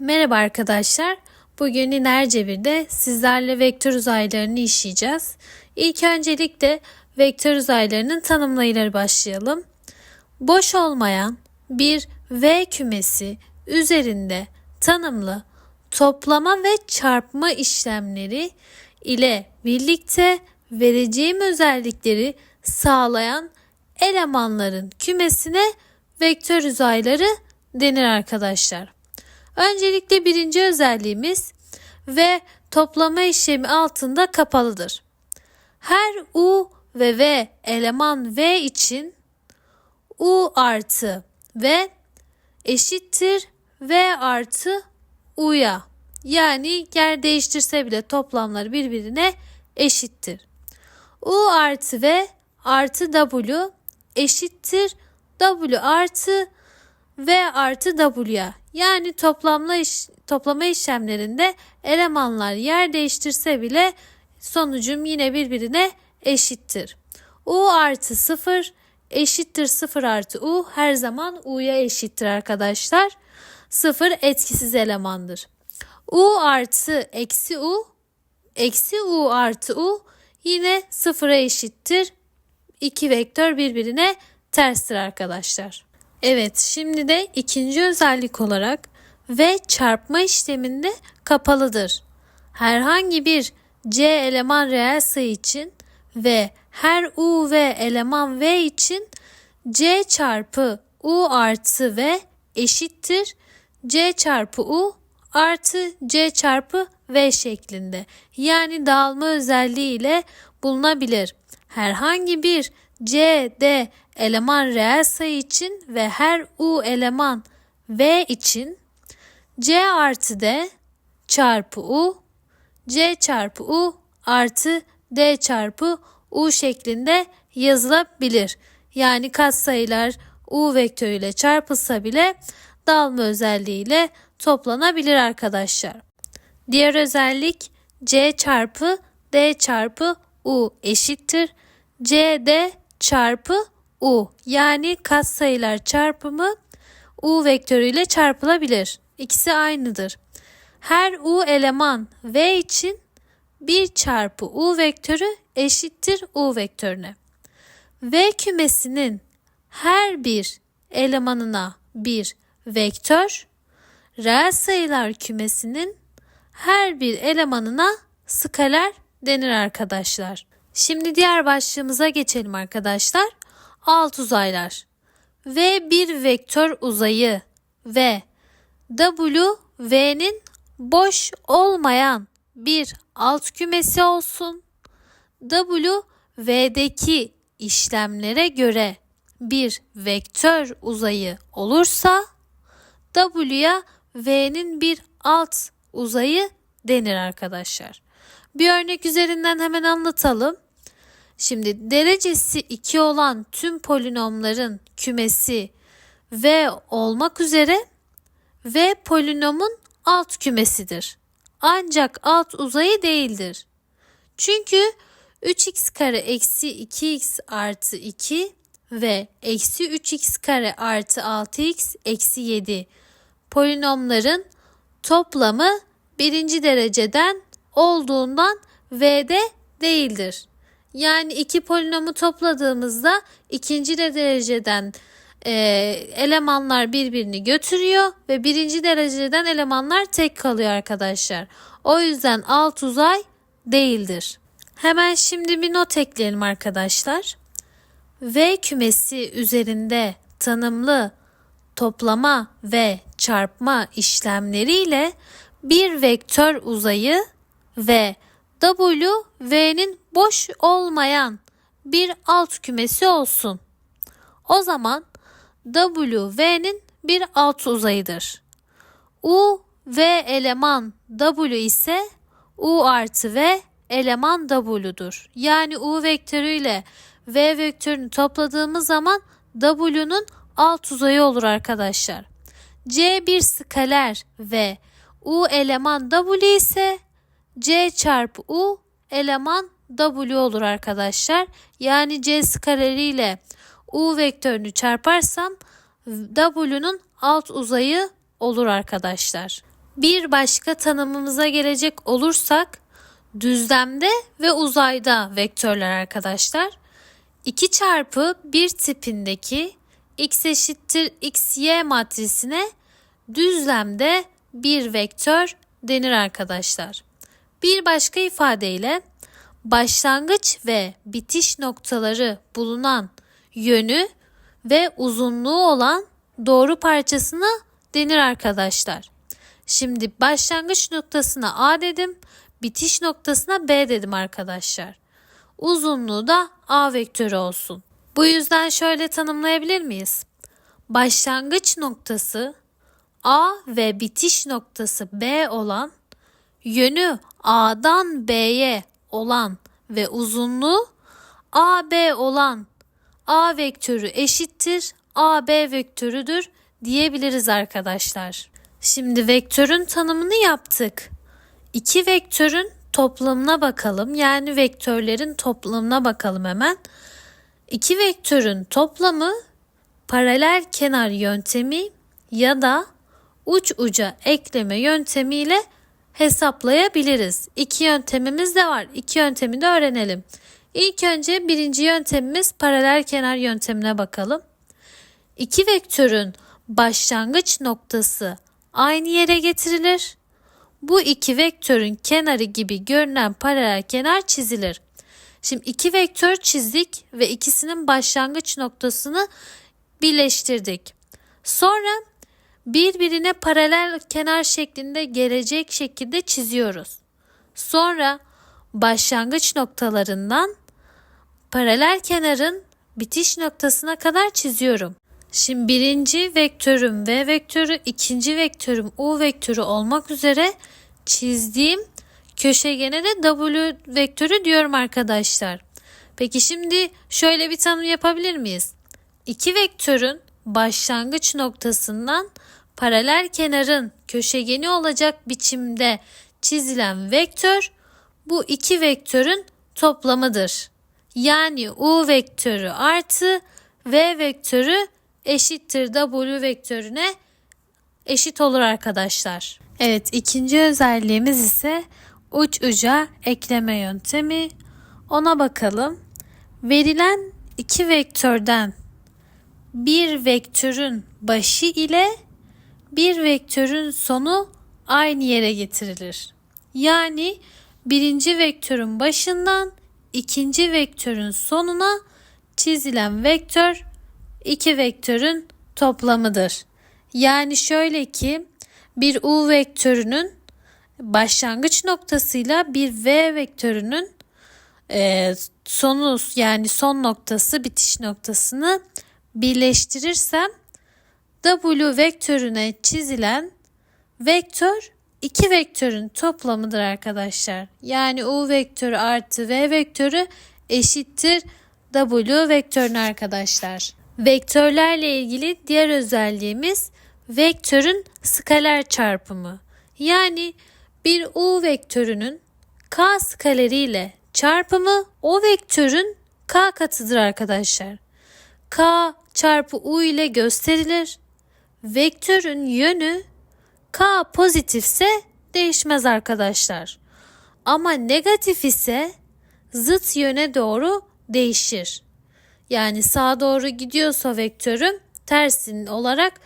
Merhaba arkadaşlar. Bugün lineer cebirde sizlerle vektör uzaylarını işleyeceğiz. İlk öncelikle vektör uzaylarının tanımlayıları başlayalım. Boş olmayan bir V kümesi üzerinde tanımlı toplama ve çarpma işlemleri ile birlikte vereceğim özellikleri sağlayan elemanların kümesine vektör uzayları denir arkadaşlar. Öncelikle birinci özelliğimiz ve toplama işlemi altında kapalıdır. Her U ve V eleman V için U artı V eşittir V artı U'ya. Yani yer değiştirse bile toplamları birbirine eşittir. U artı V artı W eşittir W artı V artı W'ya. Yani toplamla iş, toplama işlemlerinde elemanlar yer değiştirse bile sonucum yine birbirine eşittir. U artı 0 eşittir 0 artı U her zaman U'ya eşittir arkadaşlar. 0 etkisiz elemandır. U artı eksi U eksi U artı U yine 0'a eşittir. İki vektör birbirine terstir arkadaşlar. Evet şimdi de ikinci özellik olarak V çarpma işleminde kapalıdır. Herhangi bir C eleman reel sayı için ve her U V eleman V için C çarpı U artı V eşittir C çarpı U artı C çarpı V şeklinde. Yani dağılma özelliği ile bulunabilir. Herhangi bir C, D eleman reel sayı için ve her U eleman V için C artı D çarpı U C çarpı U artı D çarpı U şeklinde yazılabilir. Yani katsayılar U vektörüyle çarpılsa bile dağılma özelliğiyle toplanabilir arkadaşlar. Diğer özellik C çarpı D çarpı U eşittir. CD çarpı U yani katsayılar çarpımı U vektörüyle çarpılabilir. İkisi aynıdır. Her U eleman V için 1 çarpı U vektörü eşittir U vektörüne. V kümesinin her bir elemanına bir vektör, reel sayılar kümesinin her bir elemanına skaler denir arkadaşlar. Şimdi diğer başlığımıza geçelim arkadaşlar. Alt uzaylar. V bir vektör uzayı ve W V'nin boş olmayan bir alt kümesi olsun. W V'deki işlemlere göre bir vektör uzayı olursa W'ya V'nin bir alt uzayı denir arkadaşlar. Bir örnek üzerinden hemen anlatalım. Şimdi derecesi 2 olan tüm polinomların kümesi V olmak üzere V polinomun alt kümesidir. Ancak alt uzayı değildir. Çünkü 3x kare eksi 2x artı 2 ve eksi 3x kare artı 6x eksi 7 polinomların toplamı birinci dereceden olduğundan V'de değildir. Yani iki polinomu topladığımızda ikinci dereceden e, elemanlar birbirini götürüyor ve birinci dereceden elemanlar tek kalıyor arkadaşlar. O yüzden alt uzay değildir. Hemen şimdi bir not ekleyelim arkadaşlar. V kümesi üzerinde tanımlı toplama ve çarpma işlemleriyle bir vektör uzayı ve W V'nin boş olmayan bir alt kümesi olsun. O zaman W V'nin bir alt uzayıdır. U V eleman W ise U artı V eleman W'dur. Yani U vektörüyle V vektörünü topladığımız zaman W'nun alt uzayı olur arkadaşlar. C bir skaler ve U eleman W ise C çarpı U eleman W olur arkadaşlar. Yani C skaleri ile U vektörünü çarparsam W'nun alt uzayı olur arkadaşlar. Bir başka tanımımıza gelecek olursak düzlemde ve uzayda vektörler arkadaşlar. 2 çarpı 1 tipindeki x eşittir xy matrisine düzlemde bir vektör denir arkadaşlar. Bir başka ifadeyle başlangıç ve bitiş noktaları bulunan yönü ve uzunluğu olan doğru parçasına denir arkadaşlar. Şimdi başlangıç noktasına A dedim, bitiş noktasına B dedim arkadaşlar. Uzunluğu da A vektörü olsun. Bu yüzden şöyle tanımlayabilir miyiz? Başlangıç noktası A ve bitiş noktası B olan yönü A'dan B'ye olan ve uzunluğu AB olan A vektörü eşittir AB vektörüdür diyebiliriz arkadaşlar. Şimdi vektörün tanımını yaptık. İki vektörün toplamına bakalım. Yani vektörlerin toplamına bakalım hemen. İki vektörün toplamı paralel kenar yöntemi ya da uç uca ekleme yöntemiyle hesaplayabiliriz. İki yöntemimiz de var. İki yöntemi de öğrenelim. İlk önce birinci yöntemimiz paralel kenar yöntemine bakalım. İki vektörün başlangıç noktası aynı yere getirilir. Bu iki vektörün kenarı gibi görünen paralel kenar çizilir. Şimdi iki vektör çizdik ve ikisinin başlangıç noktasını birleştirdik. Sonra birbirine paralel kenar şeklinde gelecek şekilde çiziyoruz. Sonra başlangıç noktalarından paralel kenarın bitiş noktasına kadar çiziyorum. Şimdi birinci vektörüm V vektörü, ikinci vektörüm U vektörü olmak üzere çizdiğim köşegene de W vektörü diyorum arkadaşlar. Peki şimdi şöyle bir tanım yapabilir miyiz? İki vektörün başlangıç noktasından paralel kenarın köşegeni olacak biçimde çizilen vektör bu iki vektörün toplamıdır. Yani U vektörü artı V vektörü eşittir W vektörüne eşit olur arkadaşlar. Evet ikinci özelliğimiz ise uç uca ekleme yöntemi. Ona bakalım. Verilen iki vektörden bir vektörün başı ile bir vektörün sonu aynı yere getirilir. Yani birinci vektörün başından ikinci vektörün sonuna çizilen vektör iki vektörün toplamıdır. Yani şöyle ki bir u vektörünün başlangıç noktasıyla bir v vektörünün e, sonu yani son noktası bitiş noktasını birleştirirsem w vektörüne çizilen vektör iki vektörün toplamıdır arkadaşlar. Yani u vektörü artı v vektörü eşittir w vektörüne arkadaşlar. Vektörlerle ilgili diğer özelliğimiz vektörün skaler çarpımı. Yani bir u vektörünün k skaleriyle çarpımı o vektörün k katıdır arkadaşlar. k çarpı u ile gösterilir. Vektörün yönü k pozitifse değişmez arkadaşlar. Ama negatif ise zıt yöne doğru değişir. Yani sağa doğru gidiyorsa vektörüm tersin olarak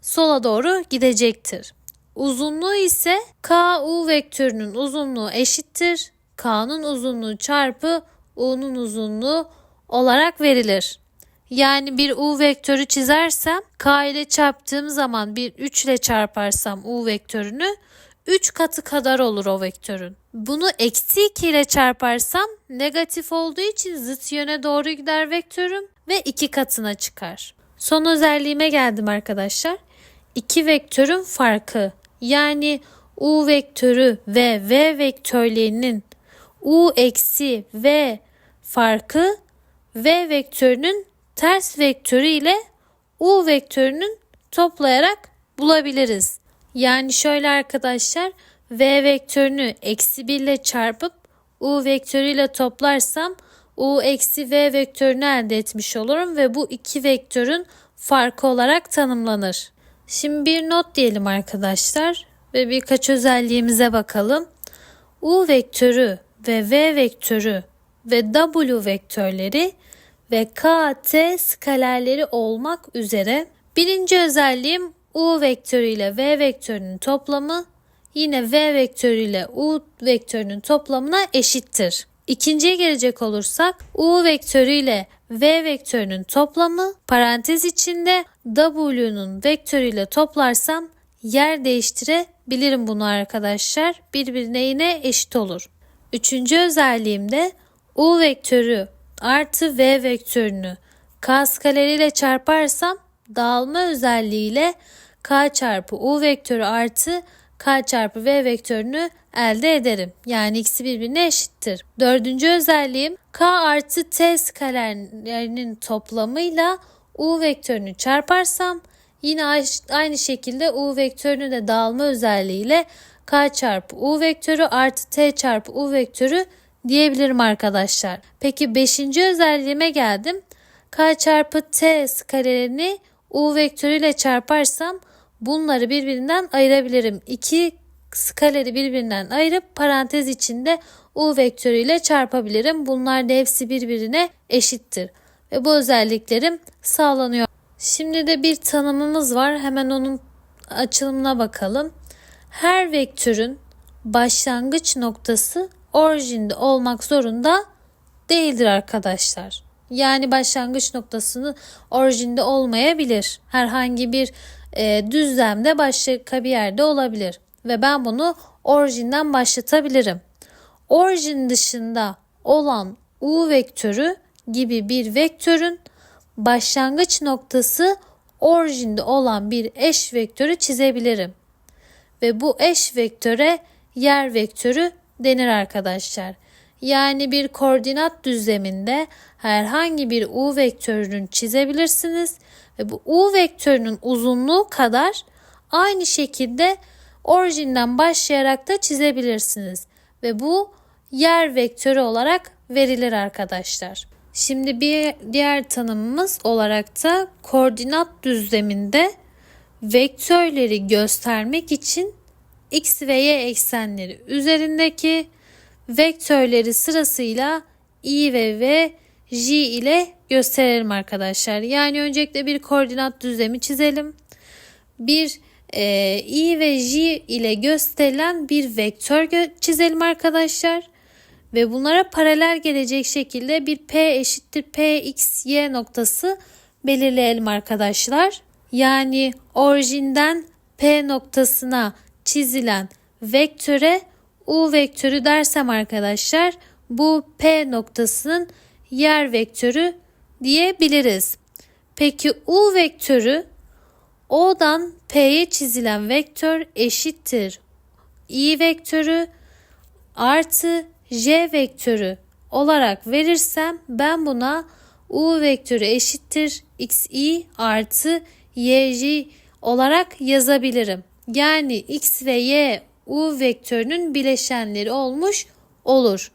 sola doğru gidecektir. Uzunluğu ise KU vektörünün uzunluğu eşittir. K'nın uzunluğu çarpı U'nun uzunluğu olarak verilir. Yani bir U vektörü çizersem K ile çarptığım zaman bir 3 ile çarparsam U vektörünü 3 katı kadar olur o vektörün. Bunu eksi 2 ile çarparsam negatif olduğu için zıt yöne doğru gider vektörüm ve 2 katına çıkar. Son özelliğime geldim arkadaşlar. İki vektörün farkı yani U vektörü ve V vektörlerinin U eksi V farkı V vektörünün ters vektörü ile U vektörünün toplayarak bulabiliriz. Yani şöyle arkadaşlar V vektörünü eksi 1 ile çarpıp U vektörüyle toplarsam U eksi V vektörünü elde etmiş olurum ve bu iki vektörün farkı olarak tanımlanır. Şimdi bir not diyelim arkadaşlar. ve birkaç özelliğimize bakalım. U vektörü ve V vektörü ve W vektörleri ve K, T skalerleri olmak üzere birinci özelliğim U vektörü ile V vektörünün toplamı yine V vektörü ile U vektörünün toplamına eşittir. İkinciye gelecek olursak U vektörü ile V vektörünün toplamı parantez içinde W'nun vektörüyle toplarsam yer değiştirebilirim bunu arkadaşlar. Birbirine yine eşit olur. Üçüncü özelliğimde U vektörü artı V vektörünü K skaleriyle çarparsam dağılma özelliğiyle K çarpı U vektörü artı K çarpı V vektörünü elde ederim. Yani ikisi birbirine eşittir. Dördüncü özelliğim K artı T skalerlerinin toplamıyla U vektörünü çarparsam yine aynı şekilde U vektörünü de dağılma özelliğiyle K çarpı U vektörü artı T çarpı U vektörü diyebilirim arkadaşlar. Peki 5. özelliğime geldim. K çarpı T skalelerini U vektörüyle çarparsam bunları birbirinden ayırabilirim. İki skaleri birbirinden ayırıp parantez içinde U vektörüyle çarpabilirim. Bunlar da hepsi birbirine eşittir. Ve bu özelliklerim sağlanıyor. Şimdi de bir tanımımız var. Hemen onun açılımına bakalım. Her vektörün başlangıç noktası orijinde olmak zorunda değildir arkadaşlar. Yani başlangıç noktasını orijinde olmayabilir. Herhangi bir e, düzlemde başka bir yerde olabilir. Ve ben bunu orijinden başlatabilirim. Orijin dışında olan u vektörü gibi bir vektörün başlangıç noktası orijinde olan bir eş vektörü çizebilirim. Ve bu eş vektöre yer vektörü denir arkadaşlar. Yani bir koordinat düzleminde herhangi bir u vektörünü çizebilirsiniz ve bu u vektörünün uzunluğu kadar aynı şekilde orijinden başlayarak da çizebilirsiniz ve bu yer vektörü olarak verilir arkadaşlar. Şimdi bir diğer tanımımız olarak da koordinat düzleminde vektörleri göstermek için x ve y eksenleri üzerindeki vektörleri sırasıyla i ve v, j ile gösterelim arkadaşlar. Yani öncelikle bir koordinat düzlemi çizelim. Bir e, i ve j ile gösterilen bir vektör çizelim arkadaşlar. Ve bunlara paralel gelecek şekilde bir p eşittir p y noktası belirleyelim arkadaşlar. Yani orijinden p noktasına çizilen vektöre u vektörü dersem arkadaşlar bu p noktasının yer vektörü diyebiliriz. Peki u vektörü O'dan P'ye çizilen vektör eşittir. i vektörü artı j vektörü olarak verirsem ben buna u vektörü eşittir xi artı yj olarak yazabilirim. Yani x ve y u vektörünün bileşenleri olmuş olur.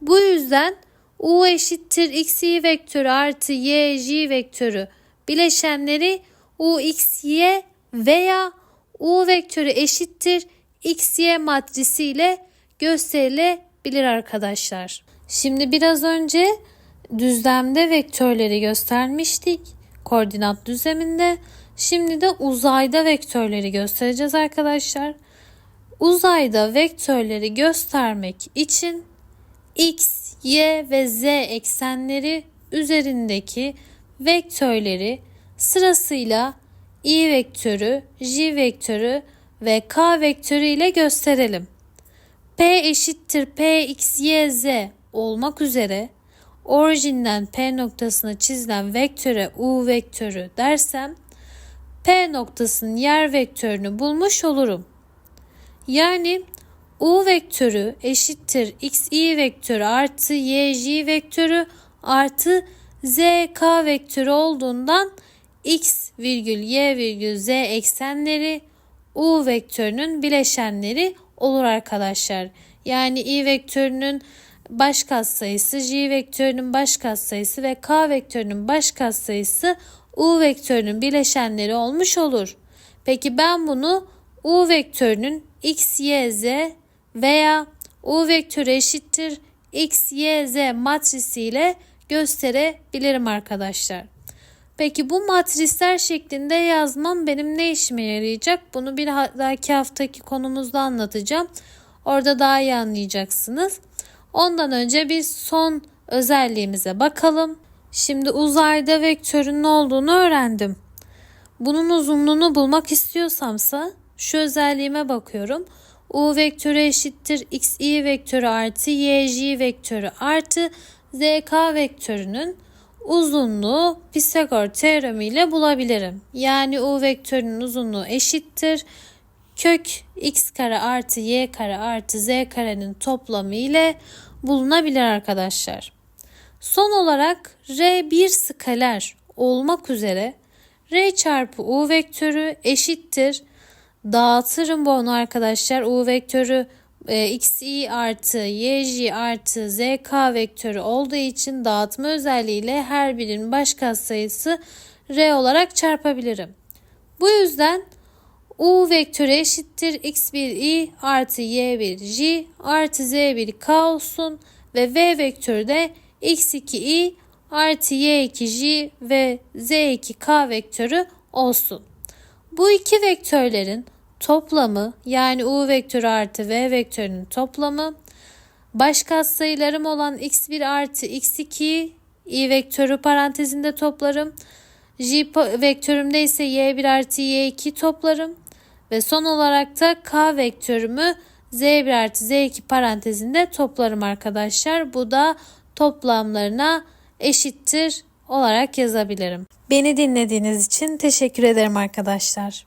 Bu yüzden u eşittir xy vektörü artı yj vektörü bileşenleri u x y veya u vektörü eşittir xy matrisi ile gösterilebilir arkadaşlar. Şimdi biraz önce düzlemde vektörleri göstermiştik koordinat düzleminde. Şimdi de uzayda vektörleri göstereceğiz arkadaşlar. Uzayda vektörleri göstermek için x, y ve z eksenleri üzerindeki vektörleri sırasıyla i vektörü, j vektörü ve k vektörü ile gösterelim. p eşittir p x y z olmak üzere orijinden p noktasına çizilen vektöre u vektörü dersem P noktasının yer vektörünü bulmuş olurum. Yani U vektörü eşittir xy vektörü artı yj vektörü artı zk vektörü olduğundan x virgül y virgül z eksenleri u vektörünün bileşenleri olur arkadaşlar. Yani i vektörünün baş katsayısı, j vektörünün baş katsayısı ve k vektörünün baş katsayısı u vektörünün bileşenleri olmuş olur. Peki ben bunu u vektörünün x, y, z veya u vektörü eşittir x, y, z matrisiyle gösterebilirim arkadaşlar. Peki bu matrisler şeklinde yazmam benim ne işime yarayacak? Bunu bir dahaki haftaki konumuzda anlatacağım. Orada daha iyi anlayacaksınız. Ondan önce bir son özelliğimize bakalım. Şimdi uzayda vektörün ne olduğunu öğrendim. Bunun uzunluğunu bulmak istiyorsamsa şu özelliğime bakıyorum. U vektörü eşittir xi vektörü artı yj vektörü artı zk vektörünün uzunluğu Pisagor teoremi ile bulabilirim. Yani u vektörünün uzunluğu eşittir kök x kare artı y kare artı z karenin toplamı ile bulunabilir arkadaşlar. Son olarak r bir skaler olmak üzere r çarpı u vektörü eşittir. Dağıtırım bu onu arkadaşlar. u vektörü e, xi artı yj artı zk vektörü olduğu için dağıtma özelliğiyle her birinin baş katsayısı r olarak çarpabilirim. Bu yüzden u vektörü eşittir x1i artı y1j artı z1k olsun ve v vektörü de x2i artı y2j ve z2k vektörü olsun. Bu iki vektörlerin toplamı yani u vektörü artı v vektörünün toplamı baş katsayılarım olan x1 artı x2 i vektörü parantezinde toplarım. J vektörümde ise y1 artı y2 toplarım. Ve son olarak da k vektörümü z1 artı z2 parantezinde toplarım arkadaşlar. Bu da toplamlarına eşittir olarak yazabilirim. Beni dinlediğiniz için teşekkür ederim arkadaşlar.